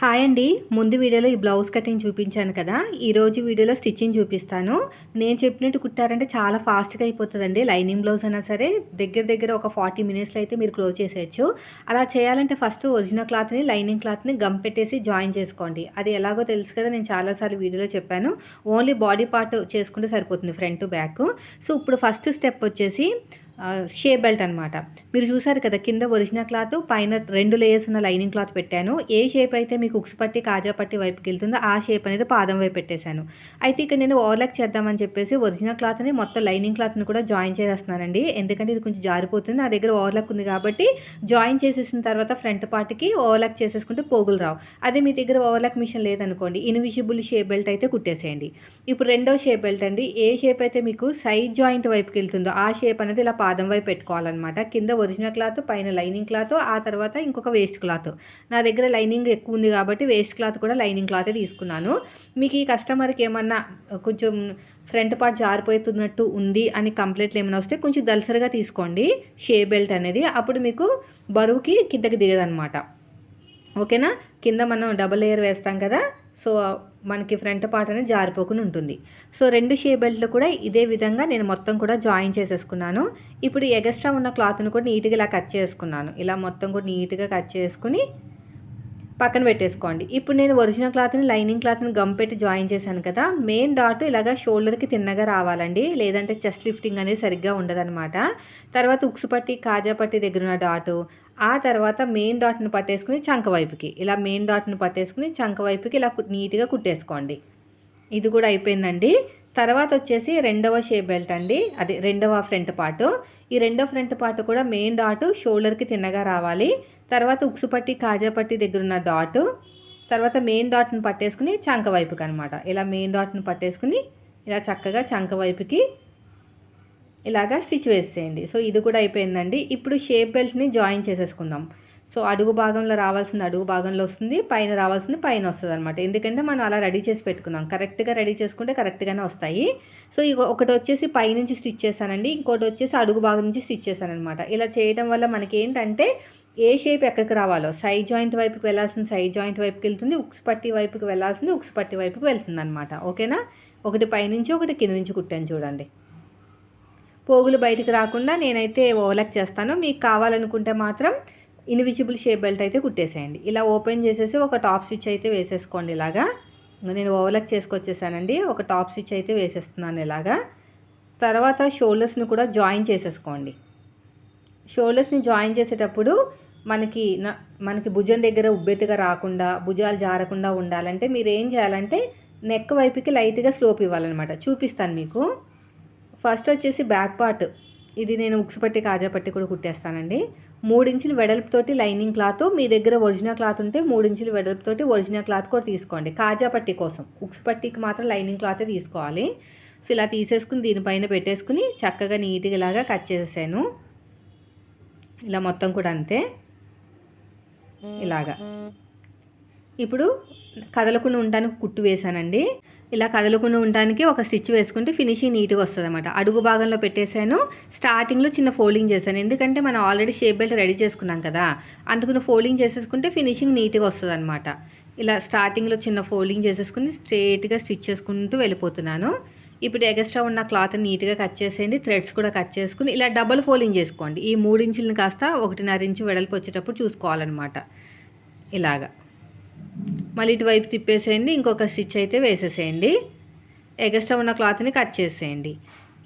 Hi అండి. ముందు వీడియోలో ఈ బ్లౌజ్ కటింగ్ చూపించాను కదా. ఈరోజు వీడియోలో స్టిచ్చింగ్ చూపిస్తాను. నేను చెప్పినట్టు కుట్టారంటే చాలా ఫాస్ట్గా అయిపోతుందండి. లైనింగ్ బ్లౌజ్ అయినా సరే దగ్గర దగ్గర ఒక ఫార్టీ మినిట్స్లో అయితే మీరు క్లోజ్ చేసేయచ్చు. అలా చేయాలంటే ఫస్ట్ ఒరిజినల్ క్లాత్ని లైనింగ్ క్లాత్ని గమ్ పెట్టేసి జాయిన్ చేసుకోండి. అది ఎలాగో తెలుసు కదా నేను చాలాసార్లు వీడియోలో చెప్పాను. ఓన్లీ బాడీ పార్ట్ చేసుకుంటే సరిపోతుంది ఫ్రంట్ బ్యాక్. సో ఇప్పుడు ఫస్ట్ స్టెప్ వచ్చేసి షే బెల్ట్ అనమాట మీరు చూసారు కదా కింద ఒరిజినల్ క్లాత్ పైన రెండు లేయర్స్ ఉన్న లైనింగ్ క్లాత్ పెట్టాను. ఏ షేప్ అయితే మీకు ఉక్స్ పట్టి కాజా పట్టి వైపుకి వెళ్తుందో ఆ షేప్ అనేది పాదం వైపు పెట్టేశాను. అయితే ఇక్కడ నేను ఓవర్లాక్ చేద్దామని చెప్పేసి ఒరిజినల్ క్లాత్ని మొత్తం లైనింగ్ క్లాత్ని కూడా జాయిన్ చేసేస్తున్నానండి. ఎందుకంటే ఇది కొంచెం జారిపోతుంది నా దగ్గర ఓవర్లాక్ ఉంది కాబట్టి జాయిన్ చేసేసిన తర్వాత ఫ్రంట్ పార్ట్కి ఓవర్లాక్ చేసేసుకుంటే పోగులు రావు. అదే మీ దగ్గర ఓవర్లాక్ మిషన్ లేదనుకోండి ఇన్విజిబుల్ షేప్ బెల్ట్ అయితే కుట్టేసేయండి. ఇప్పుడు రెండో షేప్ బెల్ట్ అండి. ఏ షేప్ అయితే మీకు సైడ్ జాయింట్ వైపుకి వెళ్తుందో ఆ షేప్ అనేది ఇలా పాదం వైపు పెట్టుకోవాలన్నమాట. కింద ఒరిజినల్ క్లాత్ పైన లైనింగ్ క్లాత్ ఆ తర్వాత ఇంకొక వేస్ట్ క్లాత్. నా దగ్గర లైనింగ్ ఎక్కువ ఉంది కాబట్టి వేస్ట్ క్లాత్ కూడా లైనింగ్ క్లాతే తీసుకున్నాను. మీకు ఈ కస్టమర్కి ఏమన్నా కొంచెం ఫ్రంట్ పార్ట్ జారిపోతున్నట్టు ఉంది అని కంప్లైంట్లు ఏమైనా వస్తే కొంచెం దలసరిగా తీసుకోండి. షే బెల్ట్ అనేది అప్పుడు మీకు బరువుకి కిందకి దిగదనమాట ఓకేనా? కింద మనం డబుల్ లేయర్ వేస్తాం కదా? సో మనకి ఫ్రంట్ పార్ట్ అనేది జారిపోకుండా ఉంటుంది. సో రెండు షే బెల్ట్లు కూడా ఇదే విధంగా నేను మొత్తం కూడా జాయిన్ చేసేసుకున్నాను. ఇప్పుడు ఎగస్ట్రా ఉన్న క్లాత్ను కూడా నీట్గా ఇలా కట్ చేసుకున్నాను. ఇలా మొత్తం కూడా నీట్గా కట్ చేసుకుని పక్కన పెట్టేసుకోండి. ఇప్పుడు నేను ఒరిజినల్ క్లాత్ని లైనింగ్ క్లాత్ని గమ్ పెట్టి జాయిన్ చేశాను కదా మెయిన్ డాట్ ఇలాగా షోల్డర్కి తిన్నగా రావాలండి. లేదంటే చెస్ట్ లిఫ్టింగ్ అనేది సరిగ్గా ఉండదన్నమాట. తర్వాత ఉక్సుపట్టి పట్టి కాజా పట్టి దగ్గర ఉన్న డాటు ఆ తర్వాత మెయిన్ డాట్ని పట్టేసుకుని చంక వైపుకి. ఇలా మెయిన్ డాట్ని పట్టేసుకుని చంక వైపుకి ఇలా నీట్గా కుట్టేసుకోండి. ఇది కూడా అయిపోయిందండి. తర్వాత వచ్చేసి రెండవ షేప్ బెల్ట్ అండి. అది రెండవ ఫ్రంట్ పార్ట్ ఈ రెండో ఫ్రంట్ పార్ట్ కూడా మెయిన్ డాట్ షోల్డర్కి తిన్నగా రావాలి. తర్వాత ఉక్సుపట్టి కాజాపట్టి దగ్గర ఉన్న డాట్ తర్వాత మెయిన్ డాట్ని పట్టేసుకుని చంక వైపుకి అనమాట ఇలా మెయిన్ డాట్ని పట్టేసుకుని ఇలా చక్కగా చంక వైపుకి ఇలాగా స్టిచ్ వేసేయండి. సో ఇది కూడా అయిపోయిందండి. ఇప్పుడు షేప్ బెల్ట్ని జాయిన్ చేసేసుకుందాం. సో అడుగు భాగంలో రావాల్సింది అడుగు భాగంలో వస్తుంది పైన రావాల్సింది పైన వస్తుంది అనమాట ఎందుకంటే మనం అలా రెడీ చేసి పెట్టుకున్నాం. కరెక్ట్గా రెడీ చేసుకుంటే కరెక్ట్గానే వస్తాయి. సో ఇక ఒకటి వచ్చేసి పైనుంచి స్టిచ్ చేశానండి. ఇంకోటి వచ్చేసి అడుగు భాగం నుంచి స్టిచ్ చేశానమాట ఇలా చేయడం వల్ల మనకి ఏంటంటే ఏ షేప్ ఎక్కడికి రావాలో సైడ్ జాయింట్ వైపుకి వెళ్ళాల్సిన సైడ్ జాయింట్ వైపుకి వెళ్తుంది ఉక్స్ పట్టి వైపుకి వెళ్ళాల్సింది ఉక్స్ పట్టి వైపుకి వెళ్తుంది అనమాట ఓకేనా? ఒకటి పైనుంచి ఒకటి కింద నుంచి కుట్టాను చూడండి. పోగులు బయటికి రాకుండా నేనైతే ఓవర్లాక్ చేస్తాను. మీకు కావాలనుకుంటే మాత్రం ఇన్విజిబుల్ షేప్ బెల్ట్ అయితే కుట్టేసేయండి. ఇలా ఓపెన్ చేసేసి ఒక టాప్ స్టిచ్ అయితే వేసేసుకోండి ఇలాగా. నేను ఓవర్లాక్ చేసుకొచ్చేసానండి. ఒక టాప్ స్టిచ్ అయితే వేసేస్తున్నాను ఇలాగా. తర్వాత షోల్డర్స్ని కూడా జాయిన్ చేసేసుకోండి. షోల్డర్స్ని జాయిన్ చేసేటప్పుడు మనకి మనకి భుజం దగ్గర ఉబ్బెత్తుగా రాకుండా భుజాలు జారకుండా ఉండాలంటే మీరు ఏం చేయాలంటే నెక్ వైపుకి లైట్గా స్లోప్ ఇవ్వాలన్నమాట. చూపిస్తాను మీకు. ఫస్ట్ వచ్చేసి బ్యాక్ పార్ట్. ఇది నేను ఉక్స్ పట్టి కాజా పట్టి కూడా కుట్టేస్తానండి. మూడించులు వెడల్పుతోటి లైనింగ్ క్లాత్ మీ దగ్గర ఒరిజినల్ క్లాత్ ఉంటే మూడించులు వెడల్పుతోటి ఒరిజినల్ క్లాత్ కూడా తీసుకోండి. కాజా పట్టి కోసం. ఉక్స్ పట్టికి మాత్రం లైనింగ్ క్లాతే తీసుకోవాలి. సో ఇలా తీసేసుకుని దీనిపైన పెట్టేసుకుని చక్కగా నీట్గా ఇలాగా కట్ చేసేసాను. ఇలా మొత్తం కూడా అంతే. ఇలాగా. ఇప్పుడు కదలకుండా ఉండడానికి కుట్టు వేశానండి. ఇలా కదలకుండా ఉండడానికి ఒక స్టిచ్ వేసుకుంటే ఫినిషింగ్ నీట్గా వస్తుంది అనమాట అడుగు భాగంలో పెట్టేశాను. స్టార్టింగ్లో చిన్న ఫోల్డింగ్ చేశాను. ఎందుకంటే మనం ఆల్రెడీ షేప్ బెల్ట్ రెడీ చేసుకున్నాం కదా అందుకున్న ఫోల్డింగ్ చేసేసుకుంటే ఫినిషింగ్ నీట్గా వస్తుంది అనమాట ఇలా స్టార్టింగ్లో చిన్న ఫోల్డింగ్ చేసేసుకుని స్ట్రేట్గా స్టిచ్ చేసుకుంటూ వెళ్ళిపోతున్నాను. ఇప్పుడు ఎగస్ట్రా ఉన్న క్లాత్ నీట్గా కట్ చేసేయండి. థ్రెడ్స్ కూడా కట్ చేసుకుని ఇలా డబల్ ఫోల్డింగ్ చేసుకోండి. ఈ మూడు ఇంచులను కాస్త ఒకటిన్నర ఇంచు వెడల్పు వచ్చేటప్పుడు చూసుకోవాలన్నమాట. ఇలాగా. మళ్ళీ ఇటువైపు తిప్పేసేయండి ఇంకొక స్టిచ్ అయితే వేసేసేయండి. ఎగస్ట్రా ఉన్న క్లాత్ని కట్ చేసేయండి.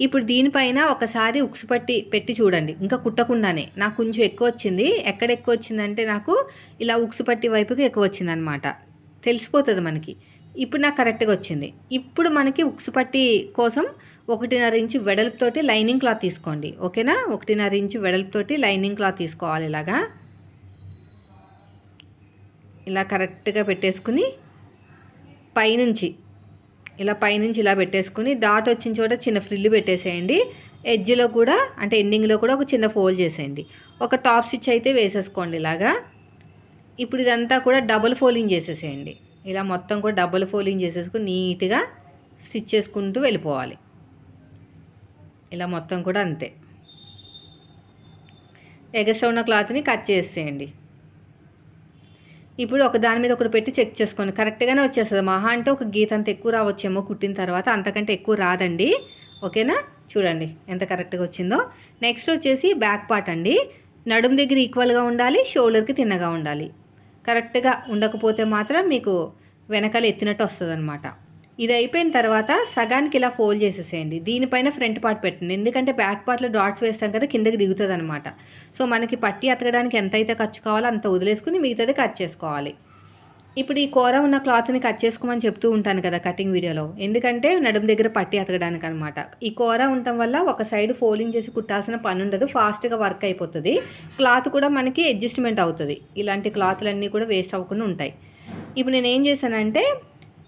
ఇప్పుడు దీనిపైన ఒకసారి ఉక్సు పట్టి పెట్టి చూడండి. ఇంకా కుట్టకుండానే. నాకు కొంచెం ఎక్కువ వచ్చింది. ఎక్కడ ఎక్కువ వచ్చిందంటే నాకు ఇలా ఉక్సు పట్టి వైపుకి ఎక్కువ వచ్చిందనమాట తెలిసిపోతుంది మనకి. ఇప్పుడు నాకు కరెక్ట్గా వచ్చింది. ఇప్పుడు మనకి ఉక్సు పట్టి కోసం ఒకటిన్నర ఇంచు వెడల్పుతోటి లైనింగ్ క్లాత్ తీసుకోండి. ఓకేనా? ఒకటిన్నర ఇంచు వెడల్పుతోటి లైనింగ్ క్లాత్ తీసుకోవాలి ఇలాగా. ఇలా కరెక్ట్గా పెట్టేసుకుని పైనుంచి ఇలా పైనుంచి ఇలా పెట్టేసుకుని డాట్ వచ్చిన చోట చిన్న ఫ్రిల్ పెట్టేసేయండి. ఎడ్జ్లో కూడా అంటే ఎండింగ్లో కూడా ఒక చిన్న ఫోల్డ్ చేసేయండి. ఒక టాప్ స్టిచ్ అయితే వేసేసుకోండి ఇలాగా. ఇప్పుడు ఇదంతా కూడా డబుల్ ఫోల్డింగ్ చేసేసేయండి. ఇలా మొత్తం కూడా డబుల్ ఫోల్డింగ్ చేసేసుకుని నీట్గా స్టిచ్ చేసుకుంటూ వెళ్ళిపోవాలి. ఇలా మొత్తం కూడా అంతే. ఎగస్ట్రా ఉన్న క్లాత్ని కట్ చేసేయండి. ఇప్పుడు ఒక దాని మీద ఒకటి పెట్టి చెక్ చేసుకోండి. కరెక్ట్గానే వచ్చేస్తుంది. మహా అంటే ఒక గీత అంత ఎక్కువ రావచ్చేమో కుట్టిన తర్వాత అంతకంటే ఎక్కువ రాదండి. ఓకేనా? చూడండి ఎంత కరెక్ట్గా వచ్చిందో. నెక్స్ట్ వచ్చేసి బ్యాక్ పార్ట్ అండి. నడుము దగ్గర ఈక్వల్గా ఉండాలి షోల్డర్కి తిన్నగా ఉండాలి. కరెక్ట్గా ఉండకపోతే మాత్రం మీకు వెనకాల ఎత్తినట్టు వస్తుంది అనమాట ఇది అయిపోయిన తర్వాత సగానికి ఇలా ఫోల్డ్ చేసేసేయండి. దీనిపైన ఫ్రంట్ పార్ట్ పెట్టండి. ఎందుకంటే బ్యాక్ పార్ట్లో డాట్స్ వేస్తాం కదా కిందకి దిగుతుంది అనమాట సో మనకి పట్టి అతకడానికి ఎంత అయితే ఖర్చు కావాలో అంత వదిలేసుకుని మిగతాది కట్ చేసుకోవాలి. ఇప్పుడు ఈ కూర ఉన్న క్లాత్ని కట్ చేసుకోమని చెప్తూ ఉంటాను కదా కటింగ్ వీడియోలో. ఎందుకంటే నడుము దగ్గర పట్టి అతకడానికి అనమాట ఈ కూర ఉండటం వల్ల ఒక సైడ్ ఫోల్డింగ్ చేసి కుట్టాల్సిన పని ఉండదు. ఫాస్ట్గా వర్క్ అయిపోతుంది. క్లాత్ కూడా మనకి అడ్జస్ట్మెంట్ అవుతుంది. ఇలాంటి క్లాత్లన్నీ కూడా వేస్ట్ అవ్వకుండా ఉంటాయి. ఇప్పుడు నేను ఏం చేశానంటే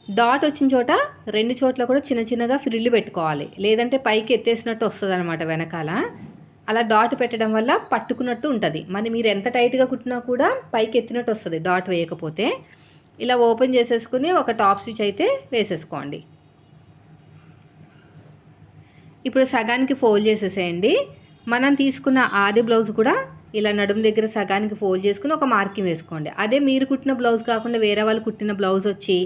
డాట్ వచ్చిన చోట రెండు చోట్ల కూడా చిన్న చిన్నగా ఫ్రిల్లు పెట్టుకోవాలి. లేదంటే పైకి ఎత్తేసినట్టు వస్తుంది అనమాట వెనకాల. అలా డాట్ పెట్టడం వల్ల పట్టుకున్నట్టు ఉంటుంది. మరి మీరు ఎంత టైట్గా కుట్టినా కూడా పైకి ఎత్తినట్టు వస్తుంది డాట్ వేయకపోతే. ఇలా ఓపెన్ చేసేసుకుని ఒక టాప్ స్టిచ్ అయితే వేసేసుకోండి. ఇప్పుడు సగానికి ఫోల్డ్ చేసేసేయండి. మనం తీసుకున్న ఆది బ్లౌజ్ కూడా ఇలా నడుము దగ్గర సగానికి ఫోల్డ్ చేసుకుని ఒక మార్కింగ్ వేసుకోండి. అదే మీరు కుట్టిన బ్లౌజ్ కాకుండా వేరే వాళ్ళు కుట్టిన బ్లౌజ్ వచ్చి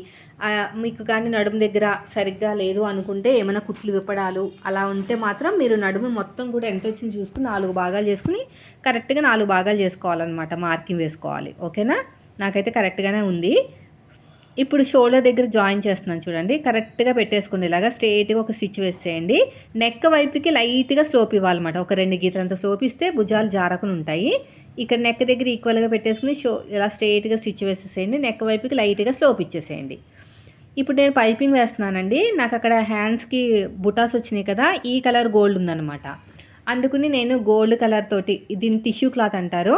మీకు కానీ నడుము దగ్గర సరిగ్గా లేదు అనుకుంటే ఏమైనా కుట్లు విప్పడాలు అలా ఉంటే మాత్రం మీరు నడుము మొత్తం కూడా ఎంత వచ్చింది చూసుకుని నాలుగు భాగాలు చేసుకుని కరెక్ట్గా నాలుగు భాగాలు చేసుకోవాలన్నమాట మార్కింగ్ వేసుకోవాలి. ఓకేనా? నాకైతే కరెక్ట్గానే ఉంది. ఇప్పుడు షోల్డర్ దగ్గర జాయిన్ చేస్తున్నాను చూడండి. కరెక్ట్గా పెట్టేసుకునేలాగా స్ట్రేట్గా ఒక స్టిచ్ వేసేయండి. నెక్ వైపుకి లైట్గా స్లోప్ ఇవ్వాలన్నమాట. ఒక రెండు గీతలంత స్లోప్ ఇస్తే భుజాలు జారకుండా ఉంటాయి. ఇక్కడ నెక్ దగ్గర ఈక్వల్గా పెట్టేసుకుని షో ఇలా స్ట్రేట్గా స్టిచ్ వేసేసేయండి. నెక్ వైపుకి లైట్గా స్లోప్ ఇచ్చేసేయండి. ఇప్పుడు నేను పైపింగ్ వేస్తున్నానండి. నాకు అక్కడ హ్యాండ్స్కి బుటాస్ వచ్చినాయి కదా ఈ కలర్ గోల్డ్ ఉందన్నమాట. అందుకుని నేను గోల్డ్ కలర్ తోటి దీన్ని టిష్యూ క్లాత్ అంటారు.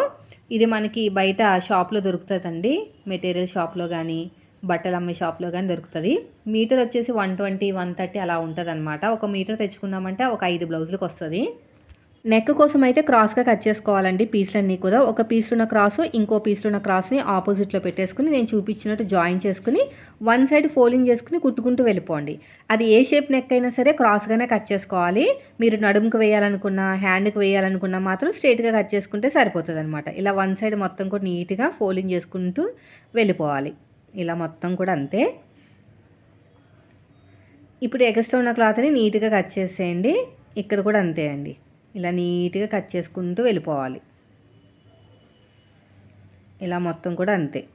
ఇది మనకి బయట షాప్లో దొరుకుతుందండి. మెటీరియల్ షాప్లో కానీ బట్టలు అమ్మే షాప్లో కానీ దొరుకుతుంది. మీటర్ వచ్చేసి వన్ ట్వంటీ వన్ థర్టీ అలా ఉంటుంది అనమాట ఒక మీటర్ తెచ్చుకున్నామంటే ఒక ఐదు బ్లౌజులకు వస్తుంది. నెక్ కోసం అయితే క్రాస్గా కట్ చేసుకోవాలండి పీస్లన్నీ కూడా. ఒక పీస్ ఉన్న క్రాస్ ఇంకో పీస్ ఉన్న క్రాస్ని ఆపోజిట్లో పెట్టేసుకుని నేను చూపించినట్టు జాయిన్ చేసుకుని వన్ సైడ్ ఫోల్డింగ్ చేసుకుని కుట్టుకుంటూ వెళ్ళిపోండి. అది ఏ షేప్ నెక్ అయినా సరే క్రాస్గానే కట్ చేసుకోవాలి. మీరు నడుముకు వేయాలనుకున్నా హ్యాండ్కి వేయాలనుకున్నా మాత్రం స్ట్రైట్గా కట్ చేసుకుంటే సరిపోతుంది అనమాట ఇలా వన్ సైడ్ మొత్తం కూడా నీట్గా ఫోల్డింగ్ చేసుకుంటూ వెళ్ళిపోవాలి. ఇలా మొత్తం కూడా అంతే. ఇప్పుడు ఎగస్ట్రా ఉన్న క్లాత్ని నీట్గా కట్ చేసేయండి. ఇక్కడ కూడా అంతే అండి. ఇలా నీట్గా కట్ చేసుకుంటూ వెళ్ళిపోవాలి. ఇలా మొత్తం కూడా అంతే.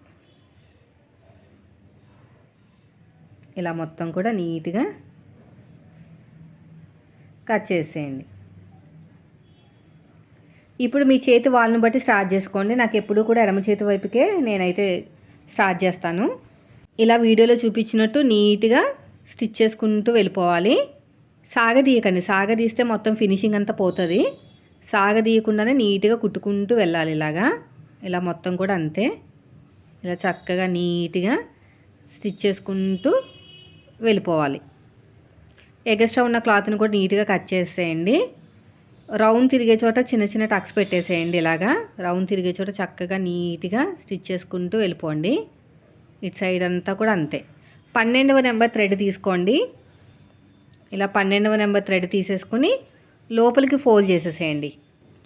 ఇలా మొత్తం కూడా నీట్గా కట్ చేసేయండి. ఇప్పుడు మీ చేతి వాళ్ళని బట్టి స్టార్ట్ చేసుకోండి. నాకు ఎప్పుడూ కూడా ఎడమ చేతి వైపుకే నేనైతే స్టార్ట్ చేస్తాను. ఇలా వీడియోలో చూపించినట్టు నీట్గా స్టిచ్ చేసుకుంటూ వెళ్ళిపోవాలి. సాగదీయకండి. సాగదీస్తే మొత్తం ఫినిషింగ్ అంతా పోతుంది. సాగదీయకుండానే నీట్గా కుట్టుకుంటూ వెళ్ళాలి ఇలాగా. ఇలా మొత్తం కూడా అంతే. ఇలా చక్కగా నీట్గా స్టిచ్ చేసుకుంటూ వెళ్ళిపోవాలి. ఎగస్ట్రా ఉన్న క్లాత్ని కూడా నీట్గా కట్ చేసేయండి. రౌండ్ తిరిగే చోట చిన్న చిన్న టక్స్ పెట్టేసేయండి ఇలాగా. రౌండ్ తిరిగే చోట చక్కగా నీట్గా స్టిచ్ చేసుకుంటూ వెళ్ళిపోండి. ఇటు సైడ్ అంతా కూడా అంతే. పన్నెండవ నెంబర్ థ్రెడ్ తీసుకోండి. ఇలా పన్నెండవ నెంబర్ థ్రెడ్ తీసేసుకుని లోపలికి ఫోల్డ్ చేసేసేయండి.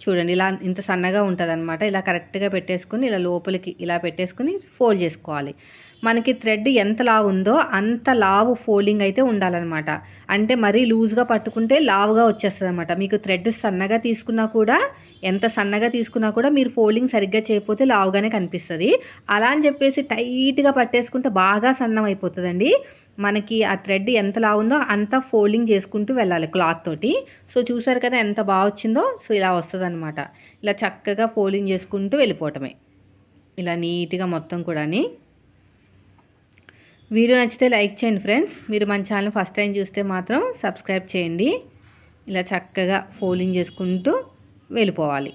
చూడండి ఇలా ఇంత సన్నగా ఉంటుంది ఇలా కరెక్ట్గా పెట్టేసుకుని ఇలా లోపలికి ఇలా పెట్టేసుకుని ఫోల్డ్ చేసుకోవాలి. మనకి థ్రెడ్ ఎంత లావు ఉందో అంత లావు ఫోల్డింగ్ అయితే ఉండాలన్నమాట. అంటే మరీ లూజ్గా పట్టుకుంటే లావుగా వచ్చేస్తుంది అనమాట మీకు థ్రెడ్ సన్నగా తీసుకున్నా కూడా ఎంత సన్నగా తీసుకున్నా కూడా మీరు ఫోల్డింగ్ సరిగ్గా చేయకపోతే లావుగానే కనిపిస్తుంది. అలా అని చెప్పేసి టైట్గా పట్టేసుకుంటే బాగా సన్నం అయిపోతుందండి మనకి ఆ థ్రెడ్ ఎంత లావుందో అంత ఫోల్డింగ్ చేసుకుంటూ వెళ్ళాలి క్లాత్ తోటి. సో చూసారు కదా ఎంత బాగా వచ్చిందో? సో ఇలా వస్తుంది అనమాట ఇలా చక్కగా ఫోల్డింగ్ చేసుకుంటూ వెళ్ళిపోవటమే. ఇలా నీట్గా మొత్తం కూడాని. వీడియో నచ్చితే లైక్ చేయండి ఫ్రెండ్స్. మీరు మన ఛానల్ ఫస్ట్ టైం చూస్తే మాత్రం సబ్స్క్రైబ్ చేయండి. ఇలా చక్కగా ఫోల్డింగ్ చేసుకుంటూ వెళ్ళిపోవాలి.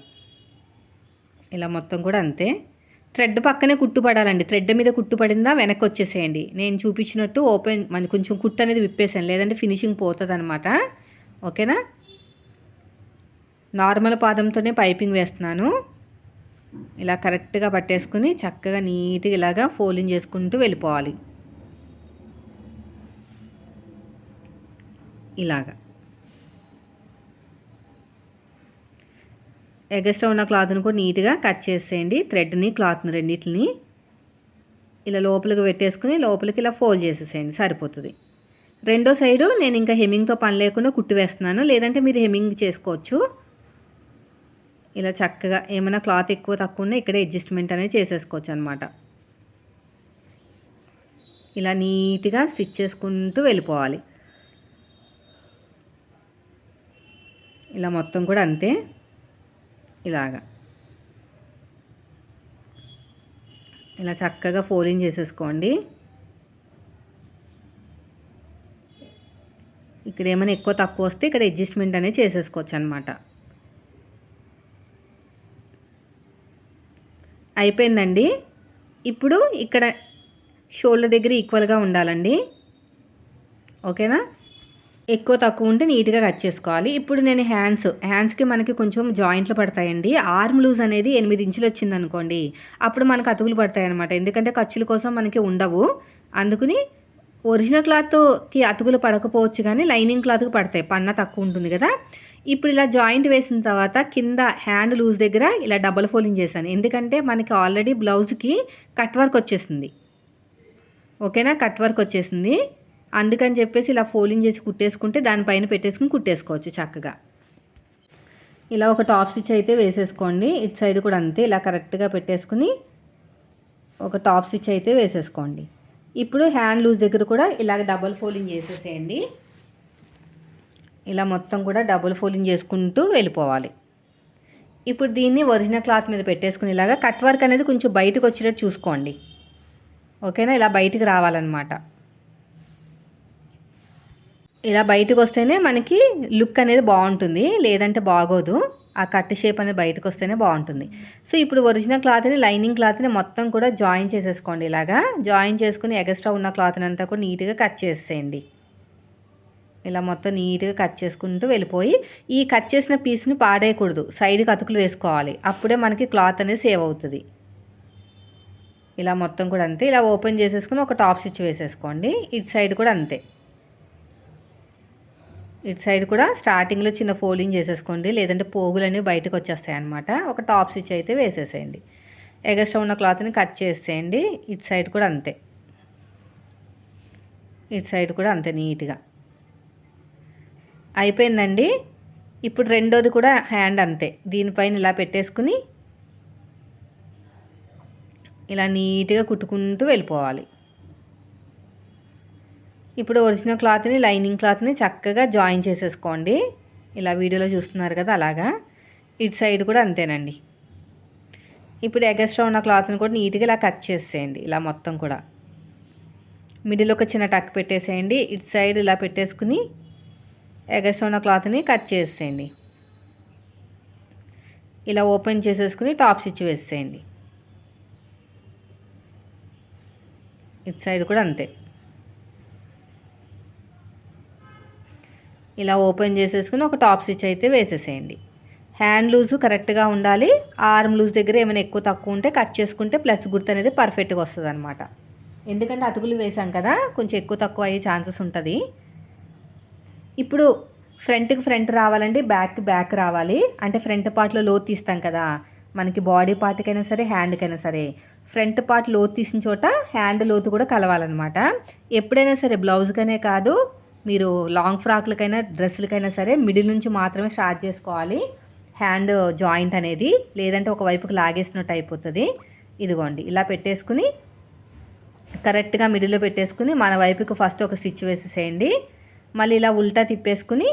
ఇలా మొత్తం కూడా అంతే. థ్రెడ్ పక్కనే కుట్టు పడాలండి థ్రెడ్ మీద కుట్టు పడిందా వెనక్కి వచ్చేసేయండి. నేను చూపించినట్టు ఓపెన్ మన కొంచెం కుట్టు అనేది విప్పేసాను లేదంటే ఫినిషింగ్ పోతుంది అనమాట ఓకేనా? నార్మల్ పాదంతోనే పైపింగ్ వేస్తున్నాను. ఇలా కరెక్ట్గా పట్టేసుకుని చక్కగా నీట్గా ఇలాగా ఫోల్డింగ్ చేసుకుంటూ వెళ్ళిపోవాలి. ఇలాగా. ఎగస్ట్రా ఉన్న క్లాత్ని కూడా నీట్గా కట్ చేసేయండి. థ్రెడ్ని క్లాత్ని రెండింటిని ఇలా లోపలికి పెట్టేసుకుని లోపలికి ఇలా ఫోల్డ్ చేసేసేయండి. సరిపోతుంది. రెండో సైడు నేను ఇంకా హెమ్మింగ్తో పని లేకుండా కుట్టి వేస్తున్నాను. లేదంటే మీరు హెమ్మింగ్ చేసుకోవచ్చు. ఇలా చక్కగా ఏమైనా క్లాత్ ఎక్కువ తక్కువ ఉన్నా ఇక్కడే అడ్జస్ట్మెంట్ అనేది చేసేసుకోవచ్చు అనమాట ఇలా నీట్గా స్టిచ్ చేసుకుంటూ వెళ్ళిపోవాలి. ఇలా మొత్తం కూడా అంతే. ఇలాగా. ఇలా చక్కగా ఫోలింగ్ చేసేసుకోండి. ఇక్కడ ఏమైనా ఎక్కువ తక్కువ వస్తే ఇక్కడ అడ్జస్ట్మెంట్ అనేది చేసేసుకోవచ్చు అనమాట అయిపోయిందండి. ఇప్పుడు ఇక్కడ షోల్డర్ దగ్గర ఈక్వల్గా ఉండాలండి. ఓకేనా? ఎక్కువ తక్కువ ఉంటే నీట్గా కట్ చేసుకోవాలి. ఇప్పుడు నేను హ్యాండ్స్ హ్యాండ్స్కి మనకి కొంచెం జాయింట్లు పడతాయండి. ఆర్మ్ లూజ్ అనేది ఎనిమిది ఇంచులు వచ్చింది అనుకోండి అప్పుడు మనకు అతుకులు పడతాయి అనమాట ఎందుకంటే ఖర్చుల కోసం మనకి ఉండవు. అందుకని ఒరిజినల్ క్లాత్కి అతుకులు పడకపోవచ్చు కానీ లైనింగ్ క్లాత్కి పడతాయి. పన్న తక్కువ ఉంటుంది కదా. ఇప్పుడు ఇలా జాయింట్ వేసిన తర్వాత కింద హ్యాండ్ లూజ్ దగ్గర ఇలా డబల్ ఫోల్డింగ్ చేశాను. ఎందుకంటే మనకి ఆల్రెడీ బ్లౌజ్కి కట్ వర్క్ వచ్చేసింది. ఓకేనా? కట్ వర్క్ వచ్చేసింది. అందుకని చెప్పేసి ఇలా ఫోల్డింగ్ చేసి కుట్టేసుకుంటే దానిపైన పెట్టేసుకుని కుట్టేసుకోవచ్చు చక్కగా. ఇలా ఒక టాప్ స్టిచ్ అయితే వేసేసుకోండి. ఇటు సైడ్ కూడా అంతే ఇలా కరెక్ట్గా పెట్టేసుకుని ఒక టాప్ స్టిచ్ అయితే వేసేసుకోండి. ఇప్పుడు హ్యాండ్ లూజ్ దగ్గర కూడా ఇలాగ డబల్ ఫోల్డింగ్ చేసేసేయండి. ఇలా మొత్తం కూడా డబుల్ ఫోల్డింగ్ చేసుకుంటూ వెళ్ళిపోవాలి. ఇప్పుడు దీన్ని ఒరిజినల్ క్లాత్ మీద పెట్టేసుకుని ఇలాగా కట్ వర్క్ అనేది కొంచెం బయటకు వచ్చేటట్టు చూసుకోండి. ఓకేనా? ఇలా బయటికి రావాలన్నమాట. ఇలా బయటకు వస్తేనే మనకి లుక్ అనేది బాగుంటుంది లేదంటే బాగోదు. ఆ కట్ షేప్ అనేది బయటకు వస్తేనే బాగుంటుంది. సో ఇప్పుడు ఒరిజినల్ క్లాత్ని లైనింగ్ క్లాత్ని మొత్తం కూడా జాయిన్ చేసేసుకోండి ఇలాగా. జాయిన్ చేసుకుని ఎగస్ట్రా ఉన్న క్లాత్ని అంతా కూడా నీట్గా కట్ చేసేయండి. ఇలా మొత్తం నీట్గా కట్ చేసుకుంటూ వెళ్ళిపోయి ఈ కట్ చేసిన పీస్ని పాడేయకూడదు. సైడ్కి అతుకులు వేసుకోవాలి. అప్పుడే మనకి క్లాత్ అనేది సేవ్ అవుతుంది. ఇలా మొత్తం కూడా అంతే. ఇలా ఓపెన్ చేసేసుకుని ఒక టాప్ స్టిచ్ వేసేసుకోండి. ఇటు సైడ్ కూడా అంతే. ఇటు సైడ్ కూడా స్టార్టింగ్లో చిన్న ఫోల్డింగ్ చేసేసుకోండి. లేదంటే పోగులన్నీ బయటకు వచ్చేస్తాయి అనమాట ఒక టాప్ స్టిచ్ అయితే వేసేసేయండి. ఎగస్ట్రా ఉన్న క్లాత్ని కట్ చేసేయండి. ఇటు సైడ్ కూడా అంతే. ఇటు సైడ్ కూడా అంతే నీట్గా. అయిపోయిందండి. ఇప్పుడు రెండోది కూడా హ్యాండ్ అంతే. దీనిపైన ఇలా పెట్టేసుకుని ఇలా నీట్గా కుట్టుకుంటూ వెళ్ళిపోవాలి. ఇప్పుడు ఒరిజినల్ క్లాత్ని లైనింగ్ క్లాత్ని చక్కగా జాయిన్ చేసేసుకోండి. ఇలా వీడియోలో చూస్తున్నారు కదా అలాగా. ఇటు సైడ్ కూడా అంతేనండి. ఇప్పుడు ఎగస్ట్రా ఉన్న క్లాత్ని కూడా నీట్గా ఇలా కట్ చేసేయండి ఇలా మొత్తం కూడా. మిడిల్ ఒక చిన్న టక్ పెట్టేసేయండి ఇటు సైడ్ ఇలా పెట్టేసుకుని ఎగస్ట్రా ఉన్న క్లాత్ని కట్ చేసేయండి. ఇలా ఓపెన్ చేసేసుకుని టాప్ స్టిచ్ వేసేయండి. ఇటు సైడ్ కూడా అంతే. ఇలా ఓపెన్ చేసేసుకుని ఒక టాప్ స్టిచ్ అయితే వేసేసేయండి. హ్యాండ్ లూజు కరెక్ట్గా ఉండాలి. ఆర్మ్ లూజ్ దగ్గర ఏమైనా ఎక్కువ తక్కువ ఉంటే కట్ చేసుకుంటే ప్లస్ గుర్తు అనేది పర్ఫెక్ట్గా వస్తుంది అనమాట ఎందుకంటే అతుకులు వేసాం కదా కొంచెం ఎక్కువ తక్కువ అయ్యే ఛాన్సెస్ ఉంటుంది. ఇప్పుడు ఫ్రంట్కి ఫ్రంట్ రావాలండి బ్యాక్ బ్యాక్ రావాలి. అంటే ఫ్రంట్ పార్ట్లో లోతు తీస్తాం కదా మనకి బాడీ పార్ట్కైనా సరే హ్యాండ్కైనా సరే. ఫ్రంట్ పార్ట్ లోతు తీసిన చోట హ్యాండ్ లోతు కూడా కలవాలన్నమాట. ఎప్పుడైనా సరే బ్లౌజ్గానే కాదు మీరు లాంగ్ ఫ్రాక్లకైనా డ్రెస్సులకైనా సరే మిడిల్ నుంచి మాత్రమే స్టార్ట్ చేసుకోవాలి. హ్యాండ్ జాయింట్ అనేది లేదంటే ఒక వైపుకి లాగేసినట్టు అయిపోతుంది. ఇదిగోండి ఇలా పెట్టేసుకుని కరెక్ట్గా మిడిల్లో పెట్టేసుకుని మన వైపుకి ఫస్ట్ ఒక స్టిచ్ వేసేసేయండి. మళ్ళీ ఇలా ఉల్టా తిప్పేసుకుని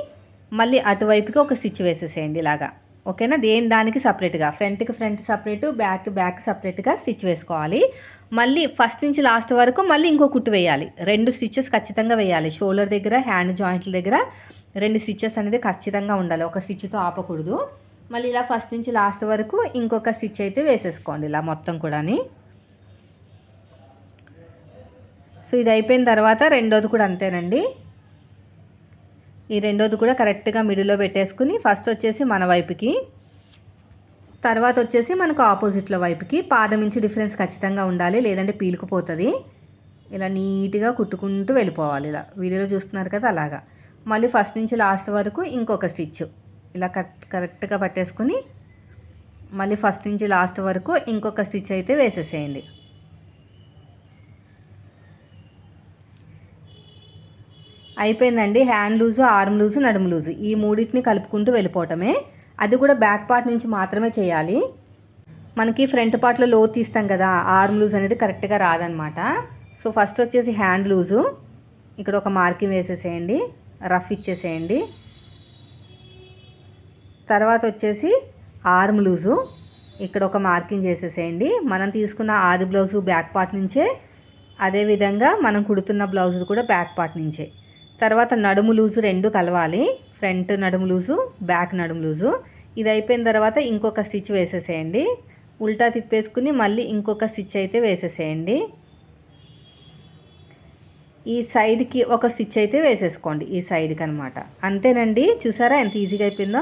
మళ్ళీ అటువైపుకి ఒక స్టిచ్ వేసేసేయండి ఇలాగా. ఓకేనా? దేని దానికి సపరేట్గా. ఫ్రంట్కి ఫ్రంట్ సపరేటు బ్యాక్ బ్యాక్ సపరేట్గా స్టిచ్ వేసుకోవాలి. మళ్ళీ ఫస్ట్ నుంచి లాస్ట్ వరకు మళ్ళీ ఇంకో కుట్టు వేయాలి. రెండు స్టిచ్చెస్ ఖచ్చితంగా వేయాలి. షోల్డర్ దగ్గర హ్యాండ్ జాయింట్ల దగ్గర రెండు స్టిచ్చెస్ అనేది ఖచ్చితంగా ఉండాలి. ఒక స్టిచ్తో ఆపకూడదు. మళ్ళీ ఇలా ఫస్ట్ నుంచి లాస్ట్ వరకు ఇంకొక స్టిచ్ అయితే వేసేసుకోండి ఇలా మొత్తం కూడాని. సో ఇది అయిపోయిన తర్వాత రెండోది కూడా అంతేనండి. ఈ రెండోది కూడా కరెక్ట్గా మిడిల్లో పెట్టేసుకుని ఫస్ట్ వచ్చేసి మన వైపుకి తర్వాత వచ్చేసి మనకు ఆపోజిట్లో వైపుకి పాదం ఇంచు డిఫరెన్స్ ఖచ్చితంగా ఉండాలి లేదంటే పీలుకుపోతుంది. ఇలా నీట్గా కుట్టుకుంటూ వెళ్ళిపోవాలి ఇలా. వీడియోలో చూస్తున్నారు కదా అలాగా. మళ్ళీ ఫస్ట్ నుంచి లాస్ట్ వరకు ఇంకొక స్టిచ్ ఇలా కరెక్ట్ కరెక్ట్గా పట్టేసుకుని మళ్ళీ ఫస్ట్ నుంచి లాస్ట్ వరకు ఇంకొక స్టిచ్ అయితే వేసేసేయండి. అయిపోయిందండి. హ్యాండ్ లూజు ఆర్మ్ లూజు నడుము లూజు ఈ మూడింటిని కలుపుకుంటూ వెళ్ళిపోవటమే. అది కూడా బ్యాక్ పార్ట్ నుంచి మాత్రమే చేయాలి. మనకి ఫ్రంట్ పార్ట్లో లో తీస్తాం కదా ఆర్మ్ లూజ్ అనేది కరెక్ట్గా రాదనమాట. సో ఫస్ట్ వచ్చేసి హ్యాండ్ లూజు ఇక్కడ ఒక మార్కింగ్ వేసేసేయండి రఫ్ ఇచ్చేసేయండి. తర్వాత వచ్చేసి ఆర్మ్ లూజు ఇక్కడ ఒక మార్కింగ్ చేసేసేయండి. మనం తీసుకున్న ఆది బ్లౌజు బ్యాక్ పార్ట్ నుంచే అదేవిధంగా మనం కుడుతున్న బ్లౌజు కూడా బ్యాక్ పార్ట్ నుంచే. తర్వాత నడుము లూజు రెండు కలవాలి. ఫ్రంట్ నడుము లూజు బ్యాక్ నడుము లూజు. ఇది అయిపోయిన తర్వాత ఇంకొక స్టిచ్ వేసేసేయండి. ఉల్టా తిప్పేసుకుని మళ్ళీ ఇంకొక స్టిచ్ అయితే వేసేసేయండి. ఈ సైడ్కి ఒక స్టిచ్ అయితే వేసేసుకోండి ఈ సైడ్కి అనమాట అంతేనండి? చూసారా ఎంత ఈజీగా అయిపోయిందో?